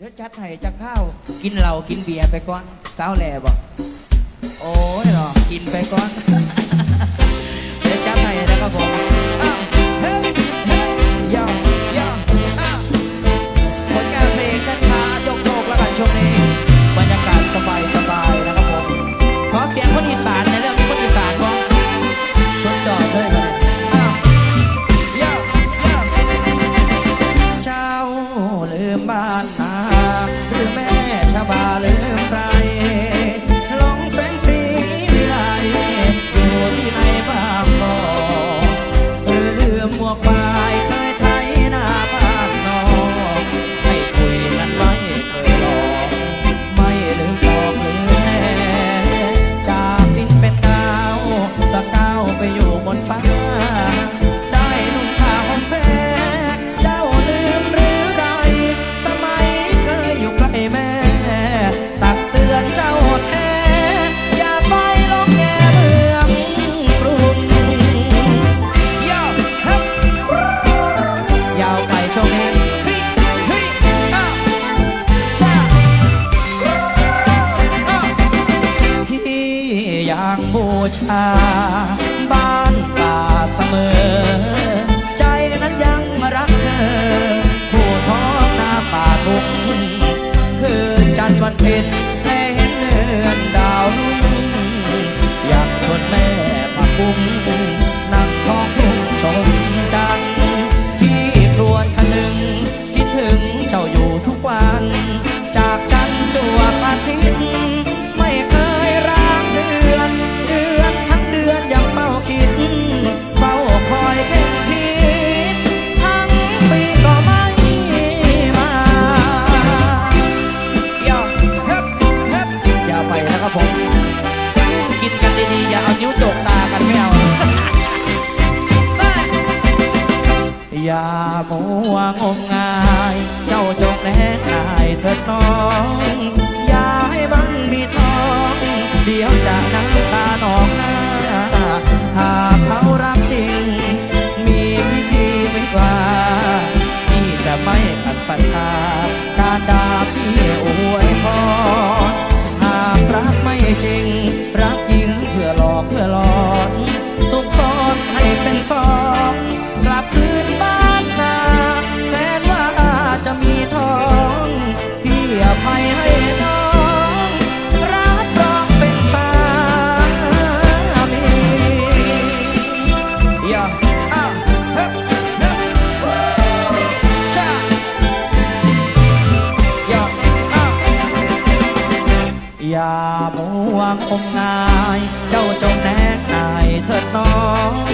เดี๋ยวจัดให้จะข้าว กินเหล้ากินเบียร์ไปก่อนสาวแหล่บอกโอ้ยหรอกินไปก่อน เดี๋ยวจัดให้นะครับผมอ้าวเฮ้ยเฮ้ยย่องย่องอ้าวผลงานเพลงช้าๆโยกๆแล้วกันช่วงนี้ บรรยากาศสบายๆนะครับผม ขอเสียงคนอีสานในเรื่องนี้คนอีสานบ้างชดจอด้วยเลยอ้าวย่องย่องเจ้าลืมบ้าน บาลืมางบูชา บ้านป่าเสมอ ใจนั้นยังรักเธอ ผู้ท้องนาป่าทุ่งคือจันทร์วันเพ็ญให้เห็นเดือนดาวรุ่งอยากชวนแม่มากุ้ง นะครับผมกินกันดีๆอย่าเอานิ้วจกตากันไม่เอาอย่ามัวงมงาย เจ้าจงแน่นายเถิดน้อง อย่ามัวงมงาย เจ้าจงแนกนายเถิดน้อง